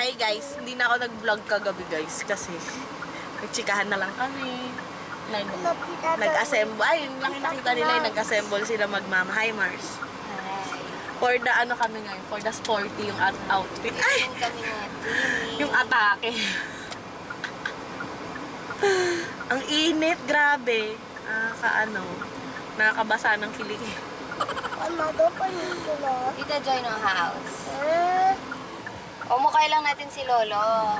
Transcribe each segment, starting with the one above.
Hi guys, hindi na ako nag-vlog kagabi guys kasi nagchikahan na lang kami. Nag, nag-assemble. Ay, yun lang yung nakita nila yung nag-assemble sila magmama. Hi Mars. Hi. For the ano kami ngayon, for the sporty yung out- outfit. Ay! Yung. Yung atake. Ang init, grabe. Ah, kaano, nakakabasa ng kilig. Mama, do pa nito na. Tita Joy no house. Eh, Umukay lang natin si Lolo.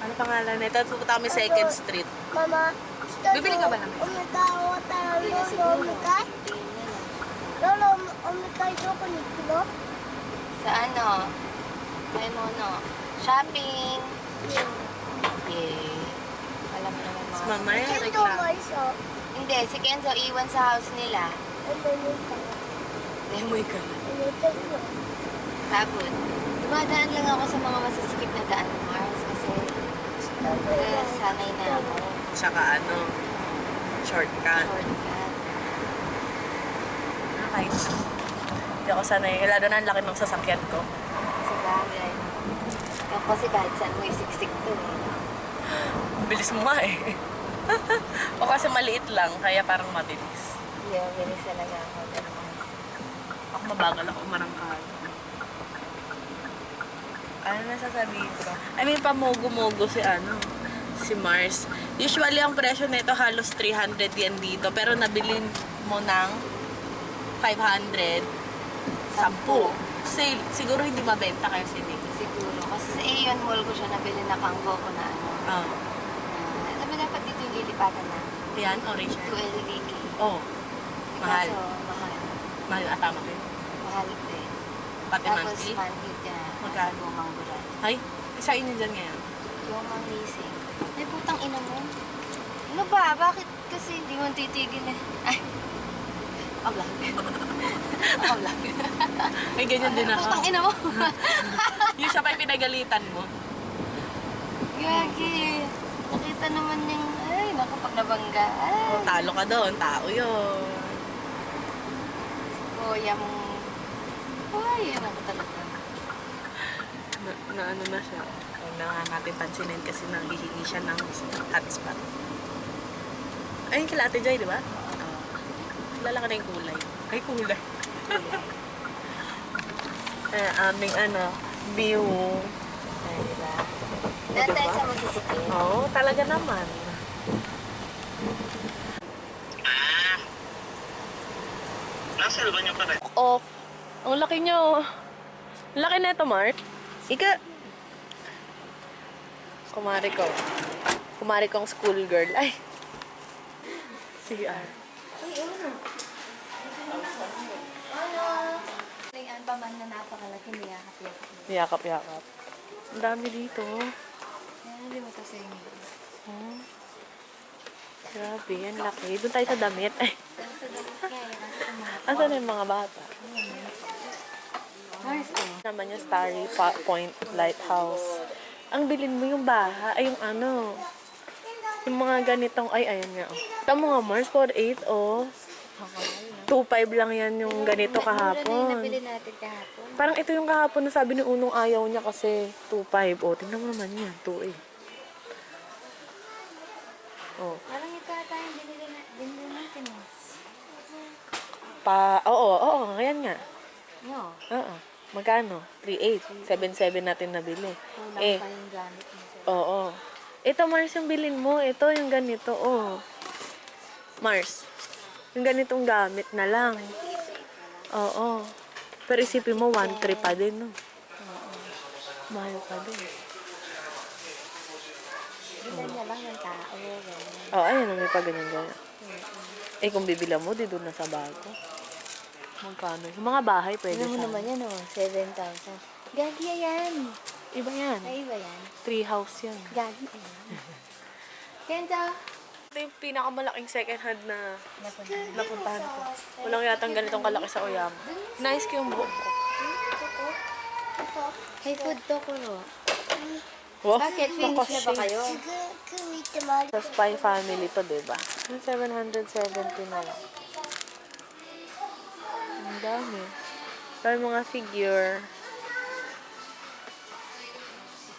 Ano pangalan nito? Pupunta kami second street. Mama, Bibili ka ba ng mesa? Umitawa tayo, lolo, umikay. Lolo, umikay do pa nito na. Sa ano? Kaya mo no? Shopping. Yay. Alam mo naman mga... Mamaya, reklamo. mo isa. Hindi, si Kenzo iwan sa house nila. Ano yun ka? Lemoy ka. Ano yun Tapos, dumadaan lang ako sa mga masisikip na daan, Mars. Kasi eh, sanay na ako. Tsaka ano, shortcut. Shortcut. Okay. Hindi ako sanay. Lalo na ang laki ng sasakyan ko. Sa bagay. Yung kasi kahit saan mo isiksik to eh. Bilis mo nga eh. o kasi maliit lang, kaya parang mabilis. Yeah, bilis talaga ako. Ako mabagal ako marangkal. Ano na sasabihin ko? I mean, pamogo-mogo si ano, si Mars. Usually, ang presyo nito halos 300 yen dito. Pero nabili mo ng 500, 10. Sale. Siguro hindi mabenta kaya sili. Siguro. Kasi sa Aeon Mall ko siya nabili na kangko ko na ano. Ah. na- alam mo dapat dito yung lilipatan na. Yan, orange. 2LDK. Oh, mahal. Kaso, mahal. Mahal atama ko yun. Mahal. Pati Tapos monthly. monthly ka na. Magkano? Sa bumang bulan. Ay, isa inyo dyan ngayon. Yung mga leasing. Ay, putang ina mo. Ano ba? Bakit kasi hindi mo titigil eh? Ay. Ang vlog. Ang vlog. May ganyan din ako. Putang ina mo. Yung siya pa yung pinagalitan mo. Gagi. Nakita naman yung, ay, naku, pag nabangga. Ay, Oh, talo ka doon. Tao yun. kuya mo. Ay, yan ako talaga. Na, na ano na siya. Huwag na nga natin pansinin kasi nanghihingi siya ng hotspot. Ayun kila Ate Joy, di ba? Oo. Kilala ka na yung kulay. Ay, kulay. eh, aming ano, view. Ay, diba? Dahil tayo sa magsisikip. Oo, oh, talaga naman. Nasa ba niyo pa rin? Off. Ang laki nyo. Ang laki na ito, Mark. Ika. Kumari ko. Kumari kong schoolgirl. Ay. CR. Ano? Tingnan pa man na napakalaki niyakap-yakap. Yakap-yakap. Ang dami dito. Kaya hindi mo to sa inyo. Oh. Grabe, ang laki. Doon tayo sa damit. Pero sa dalit nga, kasi ang mga asan na yung mga bata? Mars, oh. Naman yung Starry Point Lighthouse. Ang bilin mo yung baha, ay yung ano, yung mga ganitong, ay, ayan nga. Oh. Tama nga, Mars, for 8, oh. 2.5 lang yan yung ganito kahapon. nabili natin kahapon. Parang ito yung kahapon na sabi ni Unong ayaw niya kasi 2.5. Oh, tingnan mo naman yan, 2 eh. Oh, Parang ito ata yung binili, na, binili natin. eh. pa, oo, oo, ayan nga. No. Oo. Magkano? 3.8. 7.7 natin nabili. Kulang Eh, pa yung gamit mo. oo. Ito, Mars, yung bilin mo. Ito, yung ganito, oh. Mars, yung ganitong gamit na lang. Oo. Pero isipin mo, 1.3 pa din, no? Mahal pa din. Bilan niya lang ng tao. Oo, ayun, may pa ganyan ganyan. Eh, kung bibila mo, di doon na sa bago. Magkano? Yung mga bahay, pwede Ano mo naman yan, oh. 7,000. Gagi yan. Iba yan. Ay, iba yan. Tree house yan. Gagi yan. Kenta. Ito yung pinakamalaking second hand na Napunta. napuntahan ko. Walang yatang ganitong kalaki sa Oyama. Nice ko yung buhok ko. Hey, food to ko, no? Wow, Bakit? Finish na ba kayo? Sa Spy Family to, diba? Yung 770 na lang. Ang dami. Dami mga figure.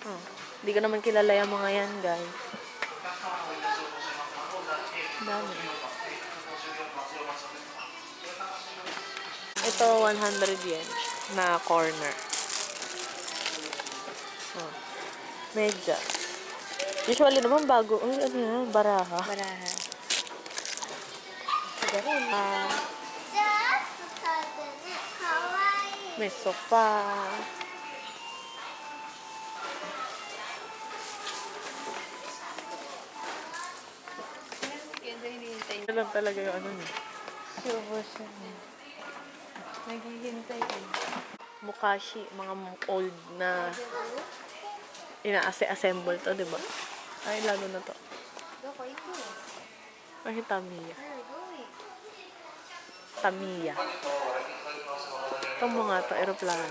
Oh. Hindi ko naman kilala yung mga yan, guys. Dami. Ito, 100 yen na corner. Oh. Medya. Usually naman bago. Uy, ano yan? Baraha. Baraha. Ah, ジ may sofa. Ito lang talaga yung ano niya. Silver siya. Naghihintay ko. Mukashi, mga old na ina-assemble to, di ba? Ay, lalo na to. Ay, Tamiya. Ano, go eh. Tamiya. Ito aeroplano.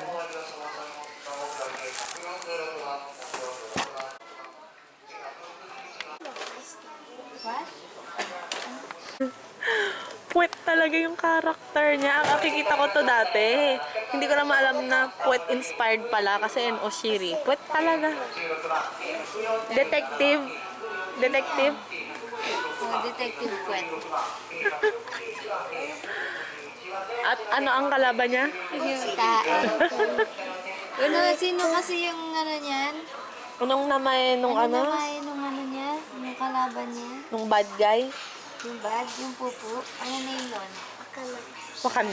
Puwet talaga yung character niya. Ang nakikita ko to dati. Hindi ko na maalam na puwet inspired pala kasi in Oshiri. Puwet talaga. Detective. Detective. Oh, Detective Gwen. At ano ang kalaban niya? Yung tao. Ano, sino kasi yung ano niyan? Anong namay nung ano? Ano namay nung ano niya? Nung kalaban niya? Nung bad guy? Yung bad, yung pupo. Ano na yun? Akala. Wakan.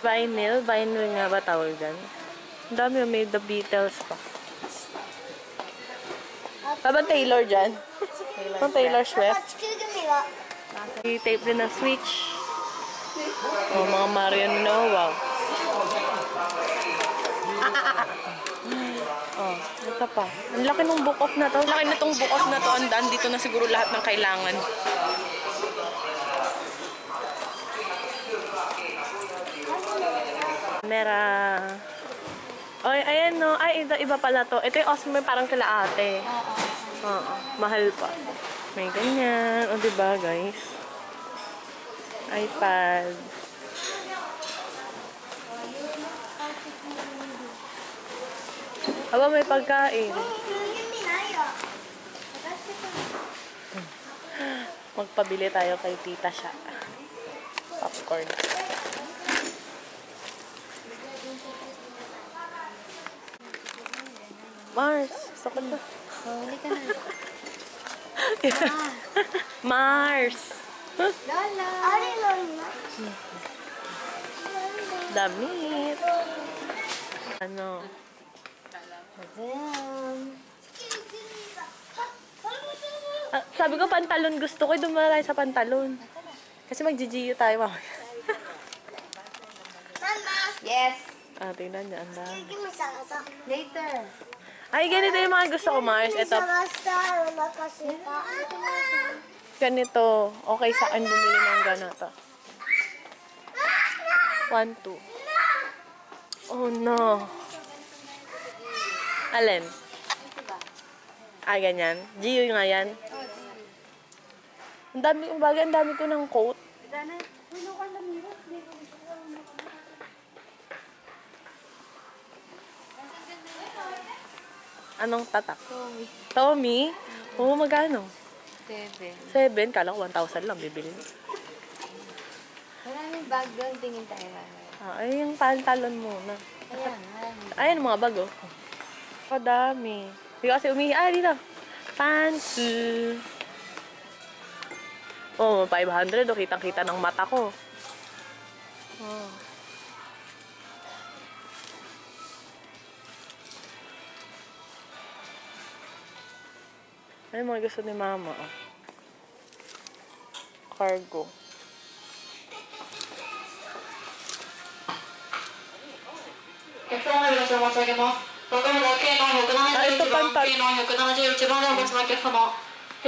vinyl. Vinyl nga ba tawag dyan? Ang dami oh, may The Beatles pa. Habang Taylor dyan. Ang Taylor Swift. I-tape din ng switch. Oh, mga Marian na. Wow. Oh, ito pa. Ang laki ng book off na to. Ang laki na tong book off na to. Ang dito na siguro lahat ng kailangan. Mera. Oy, ayan no. Ay, iba, iba pala to. Ito yung Osmo parang kila ate. Oo. Oo. Mahal pa. May ganyan. O, diba guys? iPad. Aba, may pagkain. Magpabili tayo kay Tita siya. Popcorn. Mars, gusto ko to. Huli ka na. Mars! Lola! Ari, Lola. Damit. Ano? Tadam. Ah, sabi ko pantalon gusto ko, dumaray sa pantalon. Kasi mag-GGU tayo mamaya. Yes! Ah, tingnan niya, ang dami. Later. Ay, ganito yung mga gusto ko, Mars. Ito. Ganito. Okay sa akin bumili ng ganito. One, two. Oh, no. Alin? Ah, ganyan. Gio nga yan. Ang dami kong bagay. Ang dami ko ng coat. Anong tatak? Tommy. Tommy? Oo, magano? Seven. Seven, kala ko 1,000 lang bibili. Maraming bag doon. Tingin tayo mamaya. Ah, ay, yung pantalon muna. Ayan, maraming. Ayan, mga bago. Kadami. Hindi ko kasi umihi. Ah, dito. Pants. Oh, 500. Oh, kitang-kita ng mata ko. Oh. Ano mo gusto ni mama? Oh. Cargo. Ah, ito pantalon.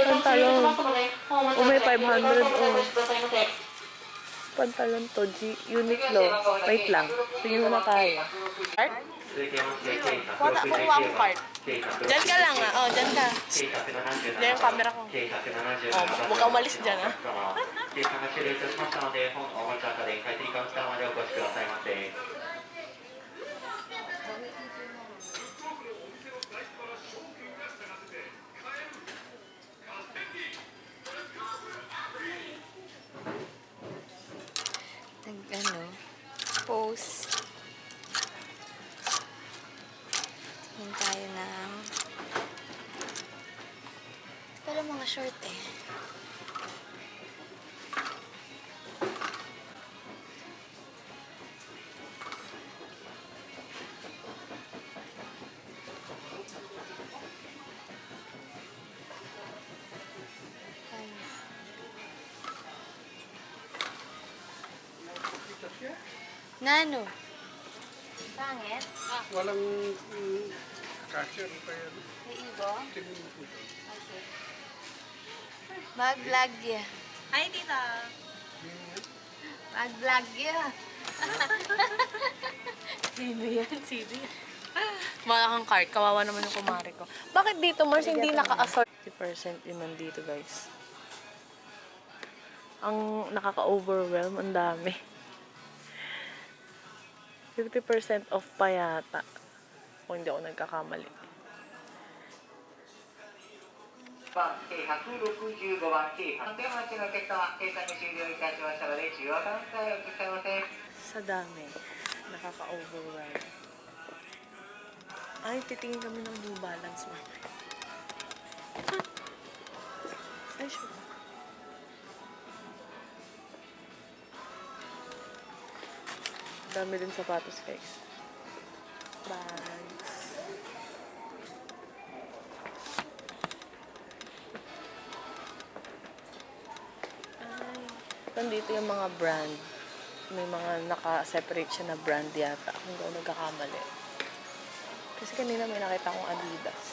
Pantalon. Umay 500. Oh. Pantalon to, G, Uniqlo. Wait lang. Tingin mo na tayo. Card? Wala, kukuha ako card. Diyan ka lang ah. Oh, diyan ka. Diyan yung camera ko. Oh, huwag kang umalis dyan ah. pose. Tingin tayo ng... Pala mga short eh. Nano? Pangit? Walang mm, cashier pa yan. May ibo? Tingin mo po. Okay. Mag-vlog ya. Hi, tita. Mag-vlog ya. Sino yan? Sino yan? Wala kang card. Kawawa naman yung kumari ko. Bakit dito, Mars, hindi naka-assort? 50% yun nandito, guys. Ang nakaka-overwhelm, ang dami. 50% off pa yata. Kung hindi ako nagkakamali. Sa dami, nakaka-overwhelm. Ay, titingin kami ng Blue Balance mamaya. Ay, sure. Dami din sapatos, guys. Bags. Ay. Nandito yung mga brand. May mga naka-separate siya na brand yata. Kung ako nagkakamali. Kasi kanina may nakita akong Adidas.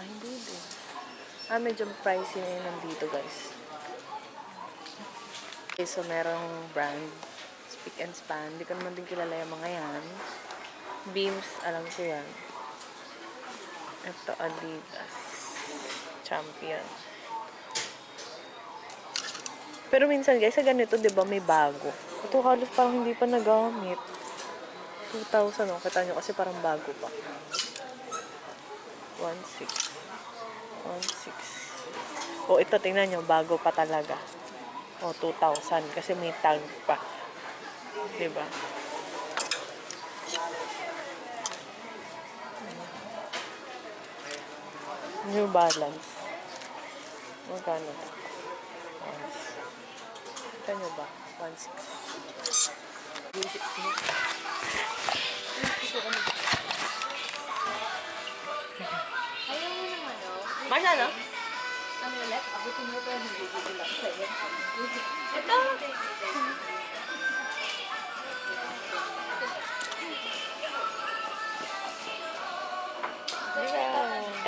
Ay, hindi din. Ah, medyo pricey na yun nandito, guys. Okay, so merong brand. Speak and Span. Hindi ko naman din kilala yung mga yan. Beams, alam ko yan. Ito, Adidas. Champion. Pero minsan guys, sa ganito, di ba, may bago. Ito halos parang hindi pa nagamit. 2,000, oh. Kita nyo kasi parang bago pa. 1,600. 1,600. O, ito, tingnan nyo, bago pa talaga. O, 2,000. Kasi may tag pa. Di ba? New Balance. Magkano? Kita nyo ba? 1.6. Visit Abutin mo pa yung lang sa'yo. Ito!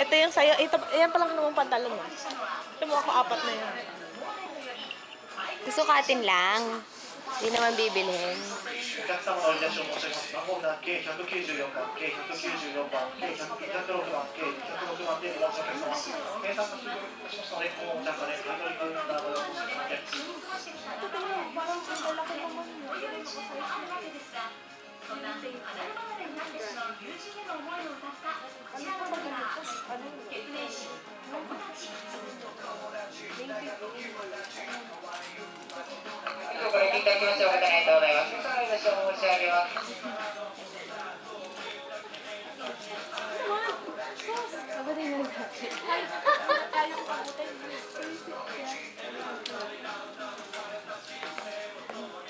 Ito yung sa'yo. Ito, yan pa lang naman pantalon mo. Ito mo ako apat na yan. Susukatin lang. Hindi naman bibilhin. お客様の割り出しを申し上げます。まもな計194番、計194番、計206番、計206番でお待ちのお客様、警察の協しましので、このお客様、んな離れ離になってしまう友人への思い「」いまし。ありがとうございます。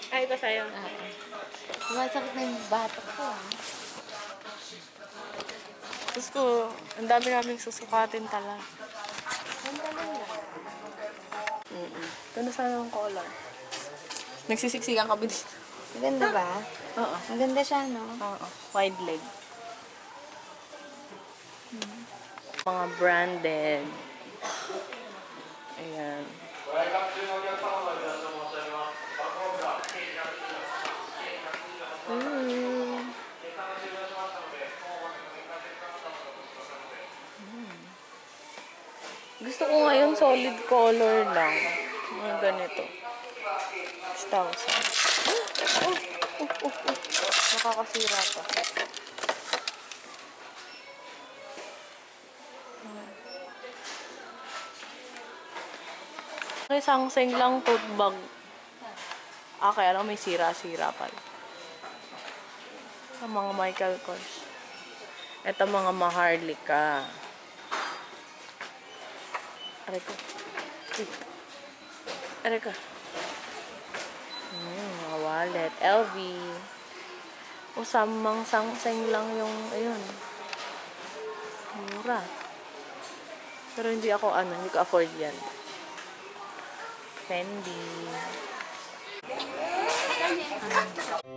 Ay, ito sa'yo. Ah. Sumasakit na yung batok ko, ah. Diyos ko, ang dami naming susukatin talaga. Mm-mm. Ito na sana ang color. Nagsisiksikan kami dito. Maganda ba? Oo. Maganda siya, no? Oo. Wide leg. Mga branded. Ayan. Mm. Mm. Gusto ko ngayon solid color lang. Mga ganito. 6,000. Oh, oh, oh, oh. Nakakasira pa. May sangseng lang tote bag. Ah, kaya lang may sira-sira pa. Ang mga Michael Kors. Ito mga Maharlika. Aray ko. Aray ko wallet, LV. O samang sangseng lang yung, ayun. Mura. Pero hindi ako, ano, hindi ko afford yan. Fendi. Fendi.